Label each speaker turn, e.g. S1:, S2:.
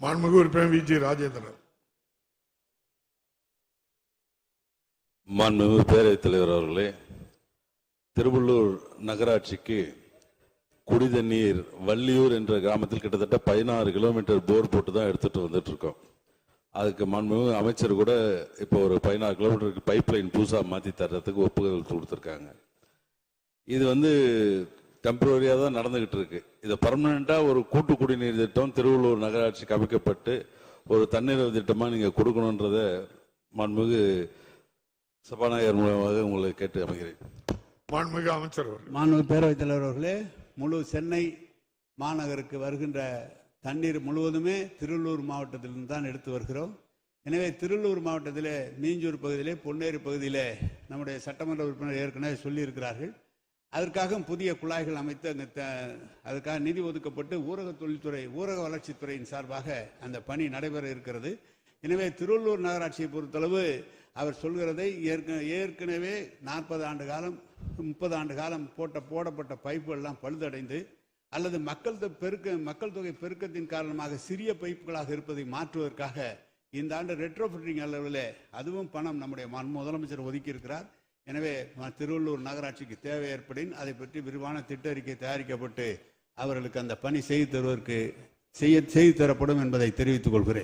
S1: மாண்புமிகு உறுப்பினர் we. G. Rajendran.
S2: மாண்புமிகு பேரவைத் தலைவர் அவர்களே திருவள்ளூர் நகராட்சிக்கு குடிதண்ணீர் வள்ளியூர் என்ற கிராமத்தில் கிட்டத்தட்ட பதினாறு கிலோமீட்டர் போர் போட்டு தான் எடுத்துட்டு வந்துட்டு இருக்கோம் அதுக்கு மாண்புமிகு அமைச்சர் கூட இப்போ ஒரு பதினாறு கிலோமீட்டருக்கு பைப் லைன் புதுசாக மாற்றி தர்றதுக்கு ஒப்புதல் கொடுத்துருக்காங்க. இது வந்து டெம்பரரியாக தான் நடந்துகிட்டு இருக்கு. இதை பர்மனெண்ட்டாக ஒரு கூட்டு குடிநீர் திட்டம் திருவள்ளூர் நகராட்சிக்கு அமைக்கப்பட்டு ஒரு தண்ணீர் திட்டமாக நீங்கள் கொடுக்கணுன்றத மாண்புமிகு சபாநாயகர் மூலமாக உங்களை கேட்டு அமைகிறேன்.
S1: மாண்புமிகு அமைச்சர் அவர்கள்.
S3: மாண்பு பேரவைத் தலைவர் அவர்களே முழு சென்னை மாநகருக்கு வருகின்ற தண்ணீர் முழுவதுமே திருவள்ளூர் மாவட்டத்திலிருந்து தான் எடுத்து வருகிறோம். எனவே திருவள்ளூர் மாவட்டத்திலே மீஞ்சூர் பகுதியிலே பொன்னேரி பகுதியிலே நம்முடைய சட்டமன்ற உறுப்பினர் ஏற்கனவே சொல்லியிருக்கிறார்கள். அதற்காக புதிய குழாய்கள் அமைத்து அங்கே அதற்காக அதுக்காக நிதி ஒதுக்கப்பட்டு ஊரக தொழில்துறை ஊரக வளர்ச்சித்துறையின் சார்பாக அந்த பணி நடைபெற இருக்கிறது. எனவே திருவள்ளூர் நகராட்சியை பொறுத்தளவு அவர் சொல்கிறதை ஏற்க- ஏற்கனவே நாற்பது ஆண்டு காலம் முப்பது ஆண்டு காலம் போட்ட போடப்பட்ட பைப்புகள் எல்லாம் பழுதடைந்து அல்லது மக்கள் தொ- பெருக்க மக்கள் தொகை பெருக்கத்தின் காரணமாக சிறிய பைப்புகளாக இருப்பதை மாற்றுவதற்காக இந்த ஆண்டு ரெட்ரோஃபிட்டிங் அளவில் அதுவும் பணம் நம்முடைய முதலமைச்சர் ஒதுக்கியிருக்கிறார். எனவே திருவள்ளூர் நகராட்சிக்கு தேவை ஏற்படின் அதை பற்றி விரிவான திட்ட அறிக்கை தயாரிக்கப்பட்டு அவர்களுக்கு அந்த பணி செய்து தருவதற்கு செய்ய செய்து தரப்படும் என்பதை தெரிவித்துக் கொள்கிறேன்.